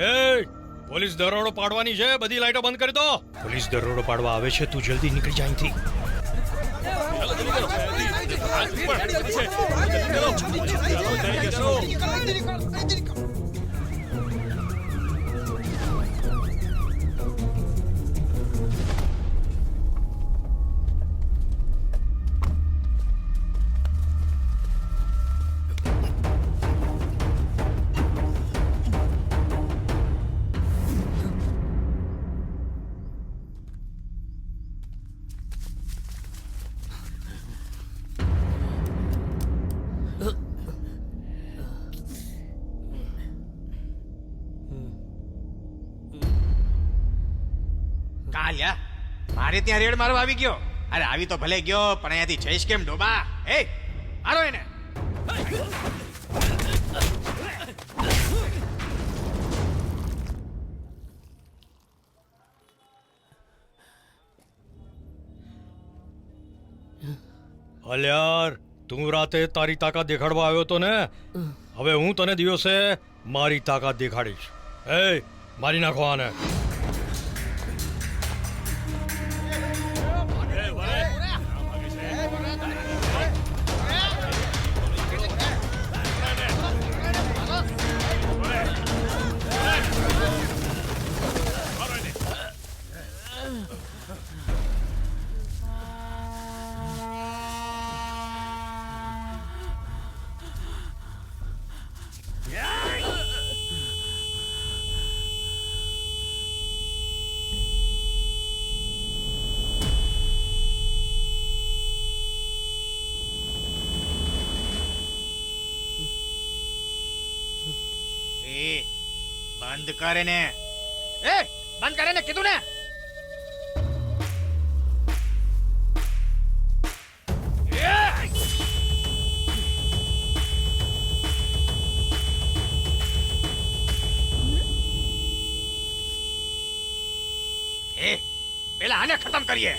એ police દરોડો પાડવાની છે બધી લાઈટો બંધ કરી દો પોલીસ દરોડો પાડવા આવે છે તું જલ્દી નીકળી જા અહીંથી કાલ્યા મારે ત્યાં રેડ મારવા આવી ગયો. અરે આવી તો ભલે ગયો, પણ અહીંયાથી જઈશ કેમ, ડોબા? એ મારો એને. અલ્યાર, તું રાતે તારી તાકાત દેખાડવા આવ્યો તો ને? હવે હું તને દિવસે મારી તાકાત દેખાડીશ. એ, મારી નાખો આને. બંધ કરે ને એ બંધ કરે ને કીધું ને. પેલા આને ખતમ કરીએ.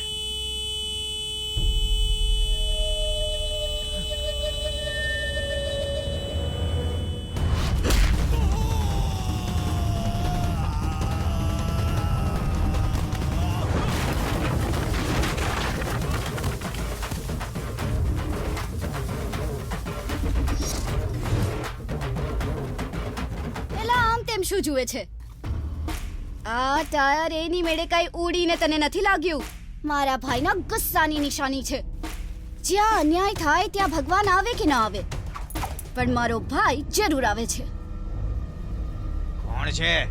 એલા શું જુએ છે? આ ટાયર એની મેળે કઈ ઉડીને તને નથી લાગ્યું? મારા ભાઈના ગુસ્સાની નિશાની છે. જ્યાં અન્યાય થાય ત્યાં ભગવાન આવે કે ના આવે? પણ મારો ભાઈ જરૂર આવે છે. કોણ છે?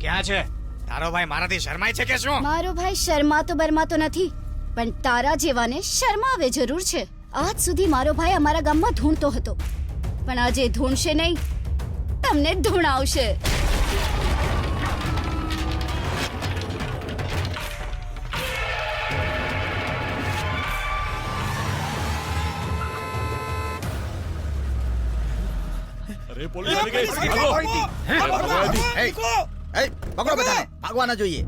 ક્યાં છે? તારો ભાઈ મારાથી શરમાય છે કે શું? મારો ભાઈ શર્માતો બરમાતો નથી પણ તારા જેવાને શરમાવે જરૂર છે. આજ સુધી મારો ભાઈ અમારા ગામમાં ધૂણતો હતો. પણ આજે ધૂણશે નહીં તમને ધૂણાવશે. એ, એ, પકડો બધાને. ભાગવા ના જોઈએ.